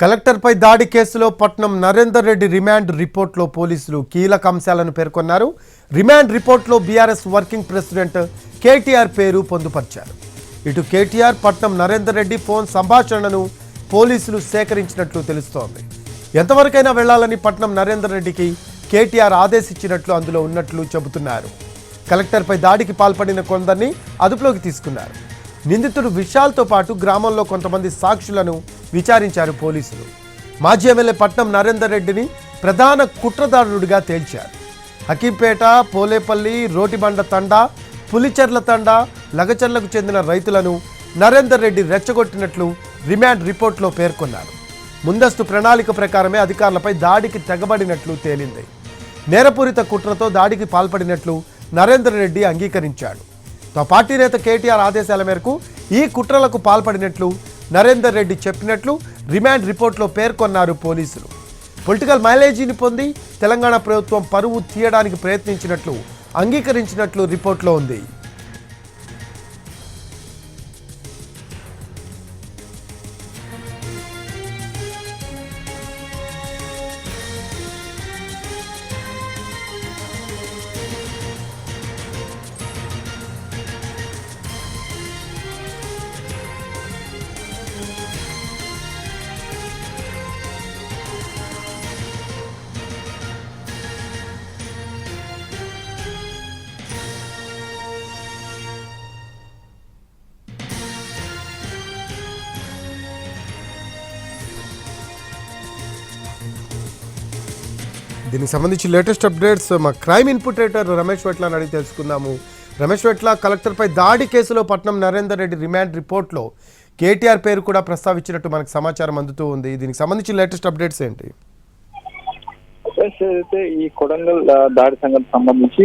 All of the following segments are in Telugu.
కలెక్టర్పై దాడి కేసులో పట్నం నరేందర్ రెడ్డి రిమాండ్ రిపోర్ట్లో పోలీసులు కీలక అంశాలను పేర్కొన్నారు. రిమాండ్ రిపోర్ట్లో బీఆర్ఎస్ వర్కింగ్ ప్రెసిడెంట్ కేటీఆర్ పేరు పొందుపరిచారు. ఇటు కేటీఆర్ పట్నం నరేందర్ రెడ్డి ఫోన్ సంభాషణను పోలీసులు సేకరించినట్లు తెలుస్తోంది. ఎంతవరకైనా వెళ్ళాలని పట్నం నరేందర్ రెడ్డికి కేటీఆర్ ఆదేశించినట్లు అందులో ఉన్నట్లు చెబుతున్నారు. కలెక్టర్పై దాడికి పాల్పడిన కొందరిని అదుపులోకి తీసుకున్నారు. నిందితుడు విశాల్తో పాటు గ్రామంలో కొంతమంది సాక్షులను విచారించారు పోలీసులు. మాజీ ఎమ్మెల్యే పట్నం నరేందర్ రెడ్డిని ప్రధాన కుట్రదారుడిగా తేల్చారు. హకీంపేట పోలేపల్లి రోటిబండ తండా పులిచెర్ల తండా లగచర్లకు చెందిన రైతులను నరేందర్ రెడ్డి రెచ్చగొట్టినట్లు రిమాండ్ రిపోర్ట్లో పేర్కొన్నారు. ముందస్తు ప్రణాళిక ప్రకారమే అధికారులపై దాడికి తెగబడినట్లు తేలింది. నేరపూరిత కుట్రతో దాడికి పాల్పడినట్లు నరేందర్ రెడ్డి అంగీకరించాడు. తమ పార్టీ నేత కేటీఆర్ ఆదేశాల మేరకు ఈ కుట్రలకు పాల్పడినట్లు నరేందర్ రెడ్డి చెప్పినట్లు రిమాండ్ రిపోర్ట్లో పేర్కొన్నారు పోలీసులు. పొలిటికల్ మైలేజీని పొంది తెలంగాణ ప్రభుత్వం పరువు తీయడానికి ప్రయత్నించినట్లు అంగీకరించినట్లు రిపోర్ట్లో ఉంది. దీనికి సంబంధించి లేటెస్ట్ అప్డేట్స్ మా crime input editor Ramesh Vetla అడిగి తెలుసుకుందాము. రమేష్ వెట్ల కలెక్టర్పై దాడి కేసులో పట్నం నరేందర్ రెడ్డి రిమాండ్ రిపోర్ట్లో కేటీఆర్ పేరు కూడా ప్రస్తావించినట్టు మనకు సమాచారం అందుతూ ఉంది. దీనికి సంబంధించి లేటెస్ట్ అప్డేట్స్ ఏంటి? ప్లస్ ఈ కొడంగల్ దాడి సంఘటన సంబంధించి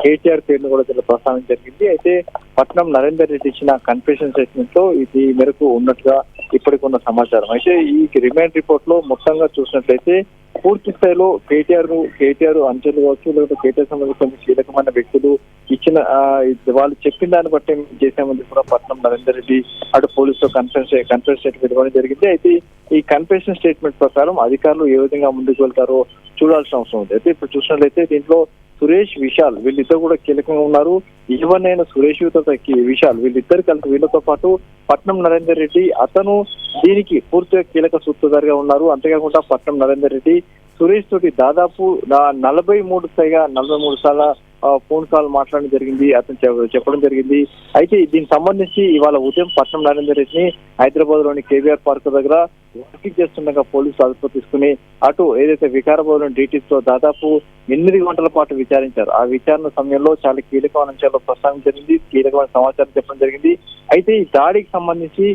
కేటీఆర్ పేరును కూడా ఇక్కడ ప్రస్తావన జరిగింది. అయితే పట్నం నరేందర్ రెడ్డి ఇచ్చిన కన్ఫ్యూషన్ స్టేట్మెంట్లో ఇది మేరకు ఉన్నట్టుగా ఇప్పటికి ఉన్న సమాచారం. అయితే ఈ రిమాండ్ రిపోర్ట్లో మొత్తంగా చూసినట్లయితే పూర్తి స్థాయిలో కేటీఆర్ను కేటీఆర్ అంచెలు కావచ్చు లేకపోతే కేటీఆర్ సంబంధించిన కీలకమైన వ్యక్తులు ఇచ్చిన వాళ్ళు చెప్పిన దాన్ని బట్టి చేసామని కూడా పట్నం నరేందర్ రెడ్డి అటు పోలీసులో కన్ఫరెన్స్ కన్ఫరెన్స్ స్టేట్మెంట్ ఇవ్వడం జరిగింది. అయితే ఈ కన్ఫెషన్ స్టేట్మెంట్ ప్రకారం అధికారులు ఏ విధంగా ముందుకు వెళ్తారో చూడాల్సిన అవసరం ఉంది. అయితే ఇప్పుడు చూసినట్లయితే దీంట్లో సురేష్ విశాల్ వీళ్ళిద్దరు కూడా కీలకంగా ఉన్నారు. ఈవెన్ సురేష్తో విశాల్ వీళ్ళిద్దరు కలిసి వీళ్ళతో పాటు పట్నం నరేందర్ రెడ్డి అతను దీనికి పూర్తిగా కీలక సూత్రధారిగా ఉన్నారు. అంతేకాకుండా పట్నం నరేందర్ రెడ్డి సురేష్ తోటి దాదాపు నా- నలభై మూడు పైగా నలభై మూడు సార్ల ఫోన్ కాల్ మాట్లాడడం జరిగింది అతను చెప్పడం జరిగింది. అయితే దీనికి సంబంధించి ఇవాళ ఉదయం పట్నం నరేందర్ రెడ్డిని హైదరాబాద్లోని కేవీఆర్ పార్క్ దగ్గర వర్కింగ్ చేస్తుండగా పోలీసులు అదుపు తీసుకుని అటు ఏదైతే వికారాబాద్లోని డీటీస్తో దాదాపు ఎనిమిది గంటల పాటు విచారించారు. ఆ విచారణ సమయంలో చాలా కీలకమైన అంశాల్లో జరిగింది కీలకమైన సమాచారం చెప్పడం జరిగింది. అయితే ఈ దాడికి సంబంధించి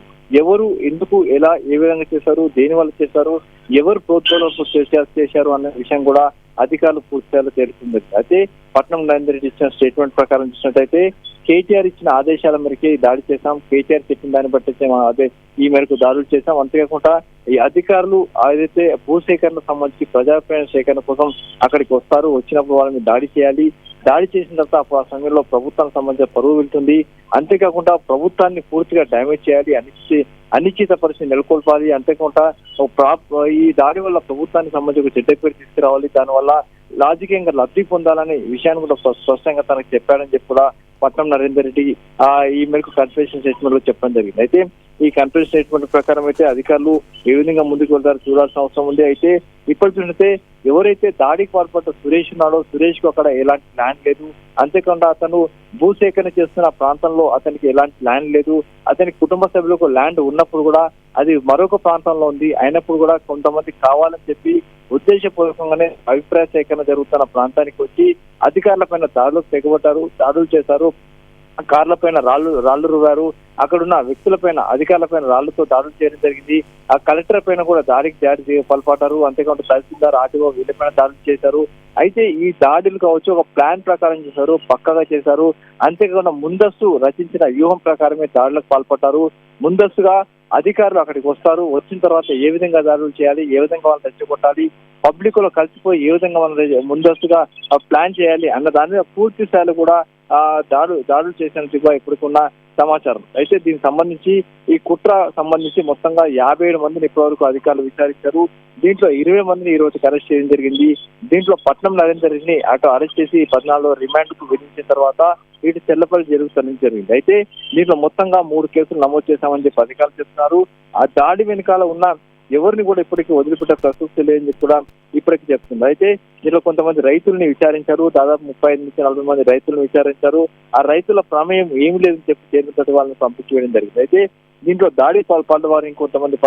ఎవరు ఎందుకు ఎలా ఏ విధంగా చేశారు దేని వల్ల చేశారు ఎవరు ప్రోత్సాహం చేశారు చేశారు అనే విషయం కూడా అధికారులు పూర్తిగా తేలుతుంది అయితే పట్నం నరేందర్ రెడ్డి ఇచ్చిన స్టేట్మెంట్ ప్రకారం చూసినట్టయితే కేటీఆర్ ఇచ్చిన ఆదేశాల మేరకే దాడి చేశాం. కేటీఆర్ చెప్పిన దాన్ని బట్టి అదే ఈ మేరకు దాడులు చేశాం. అంతేకాకుండా ఈ అధికారులు ఏదైతే భూసేకరణ సంబంధించి ప్రజాప్రయోజన సేకరణ కోసం అక్కడికి వస్తారు వచ్చినప్పుడు వాళ్ళని దాడి చేయాలి. దాడి చేసిన తర్వాత అప్పుడు ఆ సమయంలో ప్రభుత్వానికి సంబంధించిన పరువు వెళ్తుంది. అంతేకాకుండా ప్రభుత్వాన్ని పూర్తిగా డ్యామేజ్ చేయాలి అనిశ్చి అనిశ్చిత పరిస్థితి నెలకొల్పాలి. అంతేకాకుండా ప్రాప్- ఈ దాడి వల్ల ప్రభుత్వానికి సంబంధించి ఒక చెడ్డ పేరు తీసుకురావాలి. దానివల్ల రాజకీయంగా లబ్ధి పొందాలనే విషయాన్ని కూడా స్ప- స్పష్టంగా తనకు చెప్పాడని చెప్పి కూడా పట్నం నరేందర్ రెడ్డి ఆ ఈ మేరకు కన్ఫెషన్ స్టేట్మెంట్లో చెప్పడం జరిగింది. అయితే ఈ కన్ఫెషన్ స్టేట్మెంట్ ప్రకారం అయితే అధికారులు ఏ విధంగా ముందుకు వెళ్తారో చూడాల్సిన అవసరం ఉంది. అయితే ఇప్పుడు చూస్తే ఎవరైతే దాడికి పాల్పడ్డ సురేష్ ఉన్నాడో సురేష్కు అక్కడ ఎలాంటి ల్యాండ్ లేదు. అంతేకాకుండా అతను భూసేకరణ చేస్తున్న ప్రాంతంలో అతనికి ఎలాంటి ల్యాండ్ లేదు. అతని కుటుంబ సభ్యులకు ల్యాండ్ ఉన్నప్పుడు కూడా అది మరొక ప్రాంతంలో ఉంది. అయినప్పుడు కూడా కొంతమంది కావాలని చెప్పి ఉద్దేశపూర్వకంగానే అభిప్రాయ సేకరణ జరుగుతున్న ప్రాంతానికి వచ్చి అధికారుల పైన దాడులకు తెగబడ్డారు దాడులు చేశారు. కార్ల పైన రాళ్ళు రాళ్ళు రువారు అక్కడున్న వ్యక్తుల పైన అధికారుల పైన రాళ్ళతో దాడులు చేయడం జరిగింది. ఆ కలెక్టర్ పైన కూడా దాడికి దాడి చేయ పాల్పడ్డారు. అంతేకాకుండా తహసీల్దార్ ఆర్టీఓ వీళ్ళ పైన దాడులు చేశారు. అయితే ఈ దాడులు కావచ్చు ఒక ప్లాన్ ప్రకారం చేశారు పక్కగా చేశారు. అంతేకాకుండా ముందస్తు రచించిన వ్యూహం ప్రకారమే దాడులకు పాల్పడ్డారు. ముందస్తుగా అధికారులు అక్కడికి వస్తారు. వచ్చిన తర్వాత ఏ విధంగా దాడులు చేయాలి ఏ విధంగా వాళ్ళని రెచ్చగొట్టాలి పబ్లిక్లో కలిసిపోయి ఏ విధంగా మనం ముందస్తుగా ప్లాన్ చేయాలి అన్న దాని మీద పూర్తి స్థాయిలో కూడా దాడులు దాడు దాడులు చేసినట్టుగా ఇప్పటికున్న సమాచారం. అయితే దీనికి సంబంధించి ఈ కుట్ర సంబంధించి మొత్తంగా యాభై ఏడు మందిని ఇప్పటివరకు అధికారులు విచారించారు. దీంట్లో ఇరవై మందిని ఈ రోజు అరెస్ట్ చేయడం జరిగింది. దీంట్లో పట్నం నరేందర్ రెడ్డిని అటు అరెస్ట్ చేసి పద్నాలుగు రిమాండ్కు విధించిన తర్వాత ఇటు చెల్లపల్లి జరుగుతుంది జరిగింది. అయితే దీంట్లో మొత్తంగా మూడు కేసులు నమోదు చేశామని చెప్పి అధికారులు చెప్తున్నారు. ఆ దాడి వెనకాల ఉన్న ఎవరిని కూడా ఇప్పటికీ వదిలిపెట్టే ప్రసక్తి లేదని కూడా ఇప్పటికీ చెప్తుంది. అయితే దీనిలో కొంతమంది రైతుల్ని విచారించారు దాదాపు ముప్పై ఐదు నుంచి నలభై మంది రైతులను విచారించారు. ఆ రైతుల ప్రమేయం ఏమి లేదని చెప్పి చేరిన వాళ్ళని పంపించేయడం జరిగింది. అయితే దీంట్లో దాడి పాల్పడ్డ వారు ఇంకొంతమంది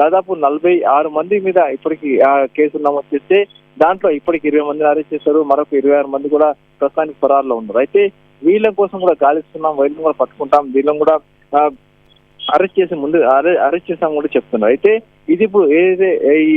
దాదాపు నలభై ఆరు మంది మీద ఇప్పటికి ఆ కేసులు నమోదు చేస్తే దాంట్లో ఇప్పటికి ఇరవై మందిని అరెస్ట్ చేశారు మరొక ఇరవై ఆరు మంది కూడా ప్రస్తుతానికి ఫరారులో ఉన్నారు. అయితే వీళ్ళ కోసం కూడా గాలిస్తున్నాం వీళ్ళని కూడా పట్టుకుంటాం వీళ్ళని కూడా అరెస్ట్ చేసే ముందు అరెస్ట్ చేసాం కూడా చెప్తున్నారు. అయితే ఇది ఇప్పుడు ఏదైతే ఈ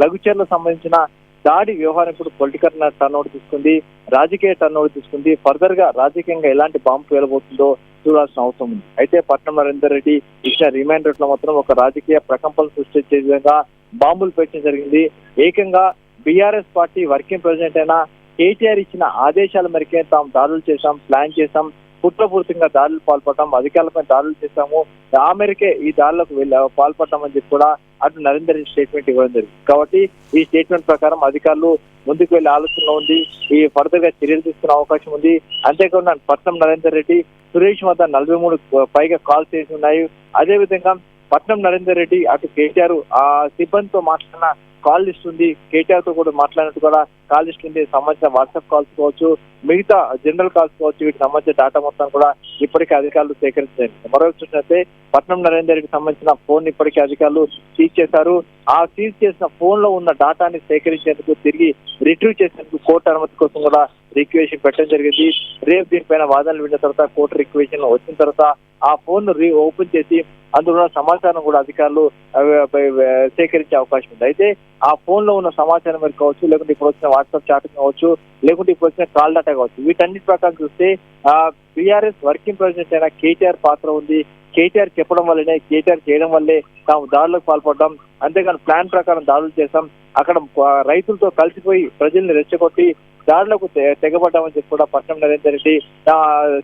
లఘుచర్లకు సంబంధించిన దాడి వ్యవహారం ఇప్పుడు పొలిటికల్ టర్న్ అవుట్ తీసుకుంది రాజకీయ టర్న్ అవుట్ తీసుకుంది. ఫర్దర్గా రాజకీయంగా ఎలాంటి బాంబు వెళ్ళబోతుందో చూడాల్సిన అవసరం ఉంది. అయితే పట్నం నరేందర్ రెడ్డి ఇచ్చిన రిమైండర్లో మాత్రం ఒక రాజకీయ ప్రకంపనలు సృష్టించే విధంగా బాంబులు పెట్టడం జరిగింది. ఏకంగా బీఆర్ఎస్ పార్టీ వర్కింగ్ ప్రెసిడెంట్ అయిన కేటీఆర్ ఇచ్చిన ఆదేశాల మేరకే తాము దాడులు చేశాం ప్లాన్ చేశాం. కుట్రపూరితంగా దాడులు పాల్పడటం అధికారులపై దాడులు చేశాము. ఆ మేరకే ఈ దాడులకు వెళ్ళి పాల్పడటం చెప్పి కూడా అటు నరేందర్ రెడ్డి స్టేట్మెంట్ ఇవ్వడం జరిగింది. కాబట్టి ఈ స్టేట్మెంట్ ప్రకారం అధికారులు ముందుకు వెళ్ళే ఆలోచన ఉంది. ఈ ఫర్దర్గా చర్యలు తీసుకునే అవకాశం ఉంది. అంతేకాకుండా పట్నం నరేందర్ రెడ్డి సురేష్ వద్ద నలభై మూడు పైగా కాల్స్ చేసి ఉన్నాయి. అదేవిధంగా పట్నం నరేందర్ రెడ్డి అటు కేటీఆర్ ఆ సిబ్బందితో మాట్లాడిన కాల్ లిస్ట్ ఉంది. కేటీఆర్తో కూడా మాట్లాడినట్టు కూడా కాల్ లిస్ట్ ఉంది. సంబంధించిన వాట్సాప్ కాల్స్ కావచ్చు మిగతా జనరల్ కాల్స్ కావచ్చు వీటికి సంబంధించిన డేటా మొత్తం కూడా ఇప్పటికే అధికారులు సేకరించారు మరో చూసినట్లయితే పట్నం నరేందర్ రెడ్డికి సంబంధించిన ఫోన్ ఇప్పటికే అధికారులు సీజ్ చేశారు. ఆ సీజ్ చేసిన ఫోన్లో ఉన్న డేటాని సేకరించేందుకు తిరిగి రిట్రీవ్ చేసేందుకు కోర్టు అనుమతి కోసం కూడా రిక్వేషన్ పెట్టడం జరిగింది. రేపు దీనిపైన వాదనలు విన్న తర్వాత కోర్టు రిక్వేషన్ వచ్చిన తర్వాత ఆ ఫోన్ రీ ఓపెన్ చేసి అందులో సమాచారం కూడా అధికారులు సేకరించే అవకాశం ఉంది. అయితే ఆ ఫోన్లో ఉన్న సమాచారం మీరు కావచ్చు లేకుంటే ఇప్పుడు వచ్చిన వాట్సాప్ చాటింగ్ కావచ్చు లేకుంటే ఇప్పుడు వచ్చిన కాల్ డేటా కావచ్చు వీటన్నిటి ప్రకారం చూస్తే ఆ బీఆర్ఎస్ వర్కింగ్ ప్రెసిడెంట్ అయిన కేటీఆర్ పాత్ర ఉంది. కేటీఆర్ చెప్పడం వల్లనే కేటీఆర్ చేయడం వల్లే తాము దాడులకు పాల్పడ్డాం. అంతేగాని ప్లాన్ ప్రకారం దాడులు చేశాం. అక్కడ రైతులతో కలిసిపోయి ప్రజల్ని రెచ్చగొట్టి దాడులకు తెగబడ్డామని చెప్పి కూడా పట్నం నరేందర్ రెడ్డి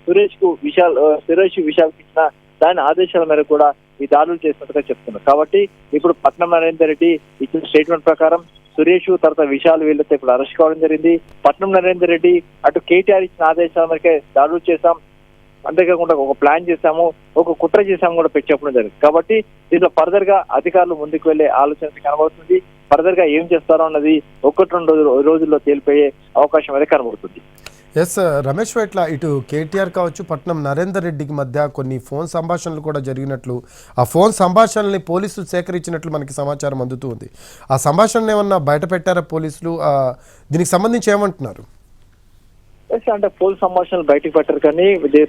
సురేష్కు విశాల్ సురేష్ విశాల్ ఇచ్చిన దాని ఆదేశాల మేరకు కూడా ఈ దాడులు చేసినట్టుగా చెప్తున్నారు. కాబట్టి ఇప్పుడు పట్నం నరేందర్ రెడ్డి ఇచ్చిన స్టేట్మెంట్ ప్రకారం సురేష్ తర్వాత విశాల్ వీళ్ళతో ఇప్పుడు అరెస్ట్ కావడం జరిగింది. పట్నం నరేందర్ రెడ్డి అటు కేటీఆర్ ఇచ్చిన ఆదేశాల మేరకే దాడులు చేశాం. అంతేకాకుండా ఒక ప్లాన్ చేశాము ఒక కుట్ర చేశాము కూడా చెప్పడం జరిగింది. కాబట్టి దీంట్లో ఫర్దర్గా అధికారులు ముందుకు వెళ్ళే ఆలోచన కనబడుతుంది. ఫర్దర్గా ఏం చేస్తారో అన్నది ఒకటి రెండు రోజులు రోజుల్లో తేలిపోయే అవకాశం అయితే కనబడుతుంది. ఎస్ రమేష్ వేట్ల ఇటు కేటీఆర్ కావచ్చు పట్నం నరేందర్ రెడ్డికి మధ్య కొన్ని ఫోన్ సంభాషణలు కూడా జరిగినట్లు ఆ ఫోన్ సంభాషణల్ని పోలీసులు సేకరించినట్లు మనకి సమాచారం అందుతూ ఉంది. ఆ సంభాషణలు ఏమన్నా బయట పెట్టారా పోలీసులు దీనికి సంబంధించి ఏమంటున్నారు? ఎస్ అంటే ఫుల్ సంభాషణలు బయటకు పెట్టారు కానీ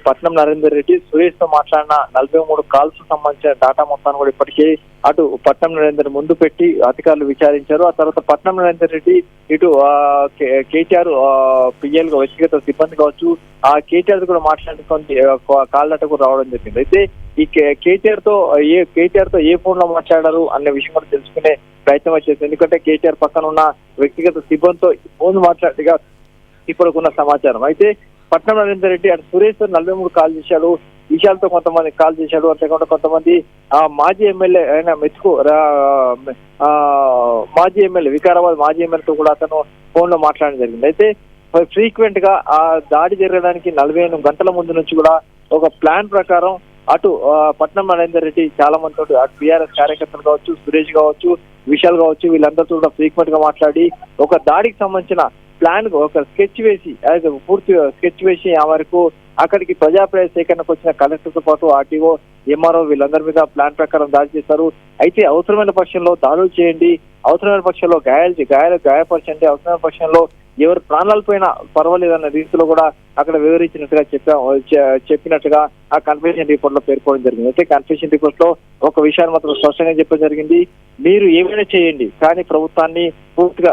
పట్నం నరేందర్ రెడ్డి సురేష్తో మాట్లాడిన నలభై మూడు కాల్స్ సంబంధించిన డాటా మొత్తాన్ని కూడా ఇప్పటికే అటు పట్నం నరేందర్ ముందు పెట్టి అధికారులు విచారించారు. ఆ తర్వాత పట్నం నరేందర్ రెడ్డి ఇటు కేటీఆర్ పిఎల్గా వ్యక్తిగత సిబ్బంది కావచ్చు ఆ కేటీఆర్ కూడా మాట్లాడుకొని కాల్ డేటా కూడా రావడం జరిగింది. అయితే ఈ కే- కేటీఆర్తో ఏ కేటీఆర్తో ఏ ఫోన్లో మాట్లాడారు అనే విషయం కూడా తెలుసుకునే ప్రయత్నం వచ్చేసింది. ఎందుకంటే కేటీఆర్ పక్కన ఉన్న వ్యక్తిగత సిబ్బందితో ఫోన్ మాట్లాడిగా ఇప్పటికున్న సమాచారం. అయితే పట్నం నరేందర్ రెడ్డి అటు సురేష్తో నలభై మూడు కాల్ చేశాడు. విశాల్తో కొంతమంది కాల్ చేశాడు. అంతేకాకుండా కొంతమంది ఆ మాజీ ఎమ్మెల్యే అయిన మెతుకు ఆ, మాజీ ఎమ్మెల్యే వికారాబాద్ మాజీ ఎమ్మెల్యేతో కూడా అతను ఫోన్లో మాట్లాడడం జరిగింది. అయితే ఫ్రీక్వెంట్గా ఆ దాడి జరగడానికి నలభై ఎనిమిది గంటల ముందు నుంచి కూడా ఒక ప్లాన్ ప్రకారం అటు పట్నం నరేందర్ రెడ్డి చాలా మందితో అటు బీఆర్ఎస్ కార్యకర్తలు కావచ్చు సురేష్ కావచ్చు విశాల్ కావచ్చు వీళ్ళందరితో కూడా ఫ్రీక్వెంట్గా మాట్లాడి ఒక దాడికి సంబంధించిన ప్లాన్ ఒక స్కెచ్ వేసి as పూర్తి స్కెచ్ వేసి ఆ వరకు అక్కడికి ప్రజాప్రయ సేకరణకు వచ్చిన కలెక్టర్తో పాటు ఆర్టీఓ ఎంఆర్ఓ వీళ్ళందరి మీద ప్లాన్ ప్రకారం దాడి చేస్తారు అయితే అవసరమైన పక్షంలో దాడులు చేయండి అవసరమైన పక్షంలో గాయాలు గాయాలు గాయపరచండి అవసరమైన పక్షంలో ఎవరు ప్రాణాలు పోయినా పర్వాలేదన్న రీతిలో కూడా అక్కడ వివరించినట్టుగా చెప్పా చెప్పినట్టుగా ఆ కన్ఫెషన్ రిపోర్ట్లో పేర్కోవడం జరిగింది. అయితే కన్ఫెషన్ రిపోర్ట్లో ఒక విషయాన్ని మాత్రం స్పష్టంగా చెప్పడం జరిగింది. మీరు ఏమైనా చేయండి కానీ ప్రభుత్వాన్ని పూర్తిగా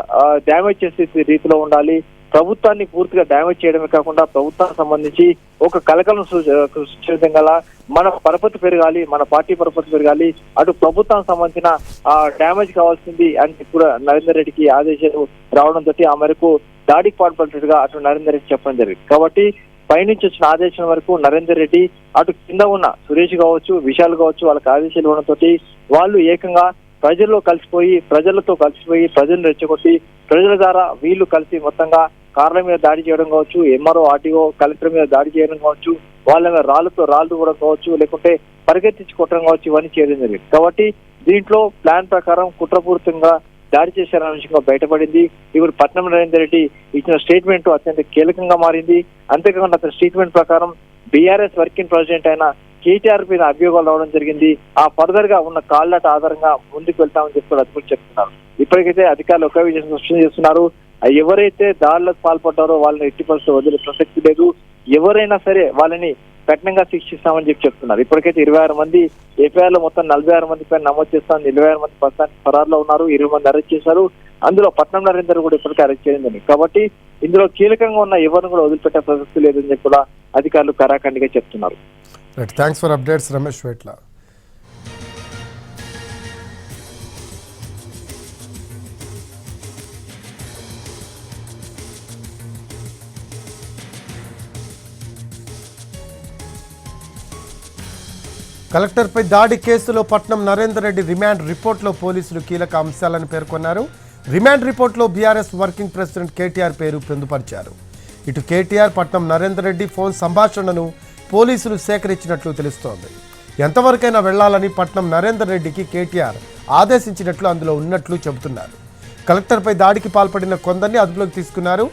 డ్యామేజ్ చేసే రీతిలో ఉండాలి. ప్రభుత్వాన్ని పూర్తిగా డ్యామేజ్ చేయడమే కాకుండా ప్రభుత్వానికి సంబంధించి ఒక కలకలం సృష్టించడం సృష్టించే విధంగా మన పరపతి పెరగాలి మన పార్టీ పరపతి పెరగాలి అటు ప్రభుత్వానికి సంబంధించిన ఆ డ్యామేజ్ కావాల్సింది అని కూడా నరేందర్ రెడ్డికి ఆదేశాలు రావడంతో ఆ మేరకు దాడికి పాల్పడినట్టుగా అటు నరేందర్ రెడ్డి చెప్పడం జరిగింది. కాబట్టి పైనుంచి వచ్చిన ఆదేశం వరకు నరేందర్ రెడ్డి అటు కింద ఉన్న సురేష్ కావచ్చు విశాల్ కావచ్చు వాళ్ళకి ఆదేశాలు ఇవ్వడంతో వాళ్ళు ఏకంగా ప్రజల్లో కలిసిపోయి ప్రజలతో కలిసిపోయి ప్రజలను రెచ్చగొట్టి ప్రజల ద్వారా వీళ్ళు కలిసి మొత్తంగా కార్ల మీద దాడి చేయడం కావచ్చు ఎంఆర్ఓ ఆర్టీఓ కలెక్టర్ మీద దాడి చేయడం కావచ్చు వాళ్ళ మీద రాళ్ళతో రాళ్ళు కూడా కావచ్చు లేకుంటే పరిగెత్తించి కొట్టడం కావచ్చు ఇవన్నీ చేయడం జరిగింది. కాబట్టి దీంట్లో ప్లాన్ ప్రకారం కుట్రపూరితంగా దాడి చేశారన్న విషయంగా బయటపడింది. ఇప్పుడు పట్నం నరేందర్ రెడ్డి ఇచ్చిన స్టేట్మెంట్ అత్యంత కీలకంగా మారింది. అంతేకాకుండా అతని స్టేట్మెంట్ ప్రకారం బీఆర్ఎస్ వర్కింగ్ ప్రెసిడెంట్ అయిన కేటీఆర్ మీద అభియోగాలు రావడం జరిగింది. ఆ ఫర్దర్గా ఉన్న కాళ్ళట ఆధారంగా ముందుకు వెళ్తామని చెప్పి అధికారులు చెప్తున్నారు. ఇప్పటికైతే అధికారులు ఒక విషయం స్పష్టం చేస్తున్నారు. ఎవరైతే దాడులకు పాల్పడ్డారో వాళ్ళని ఎట్టి పరిస్థితి వదిలే ప్రసక్తి లేదు. ఎవరైనా సరే వాళ్ళని కఠినంగా శిక్షిస్తామని చెప్పి చెప్తున్నారు. ఇప్పటికైతే ఇరవై ఆరు మంది ఏపీఆర్లో మొత్తం నలభై ఆరు మంది పైన నమోదు చేస్తాను. ఇరవై ఆరు మంది ప్రస్తుతానికి ఫరారులో ఉన్నారు. ఇరవై మంది అరెస్ట్ చేశారు. అందులో పట్నం నరేందర్ కూడా ఇప్పటికే అరెస్ట్ చేయండి కాబట్టి ఇందులో కీలకంగా ఉన్న ఎవరిని కూడా వదిలిపెట్టే ప్రసక్తి లేదని చెప్పి కూడా అధికారులు కరాఖండిగా చెప్తున్నారు. Thanks for updates Ramesh Vetla కలెక్టర్పై దాడి కేసులో పట్నం నరేందర్ రెడ్డి రిమాండ్ రిపోర్ట్లో పోలీసులు కీలక అంశాలను పేర్కొన్నారు. రిమాండ్ రిపోర్ట్లో బీఆర్ఎస్ వర్కింగ్ ప్రెసిడెంట్ కేటీఆర్ పేరు పొందుపరిచారు. ఇటు కేటీఆర్ పట్నం నరేందర్ రెడ్డి ఫోన్ సంభాషణను పోలీసులు సేకరించినట్లు తెలుస్తోంది. ఎంతవరకైనా వెళ్ళాలని పట్నం నరేందర్ రెడ్డికి కేటీఆర్ ఆదేశించినట్లు అందులో ఉన్నట్లు చెబుతున్నారు. కలెక్టర్పై దాడికి పాల్పడిన కొందరిని అదుపులోకి తీసుకున్నారు.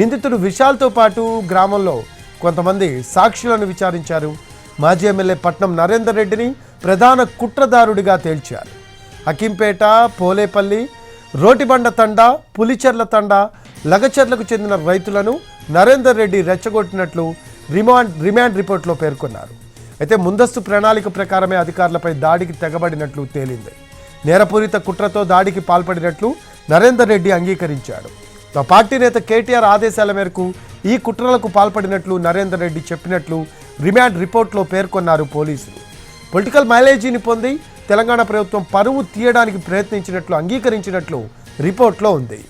నిందితుడు విశాల్తో పాటు గ్రామంలో కొంతమంది సాక్షులను విచారించారు. మాజీ ఎమ్మెల్యే పట్నం నరేందర్ రెడ్డిని ప్రధాన కుట్రదారుడిగా తేల్చారు. హకీంపేట పోలేపల్లి రోటిబండ తండా పులిచెర్ల తండా లగచెర్లకు చెందిన రైతులను నరేందర్ రెడ్డి రెచ్చగొట్టినట్లు రిమాండ్ రిమాండ్ రిపోర్ట్లో పేర్కొన్నారు. అయితే ముందస్తు ప్రణాళిక ప్రకారమే అధికారులపై దాడికి తెగబడినట్లు తేలింది. నేరపూరిత కుట్రతో దాడికి పాల్పడినట్లు నరేందర్ రెడ్డి అంగీకరించాడు. పార్టీ నేత కేటీఆర్ ఆదేశాల మేరకు ఈ కుట్రలకు పాల్పడినట్లు నరేందర్ రెడ్డి చెప్పినట్లు రిమాండ్ రిపోర్ట్లో పేర్కొన్నారు పోలీసులు. పొలిటికల్ మైలేజీని పొంది తెలంగాణ ప్రభుత్వం పరువు తీయడానికి ప్రయత్నించినట్లు అంగీకరించినట్లు రిపోర్ట్లో ఉంది.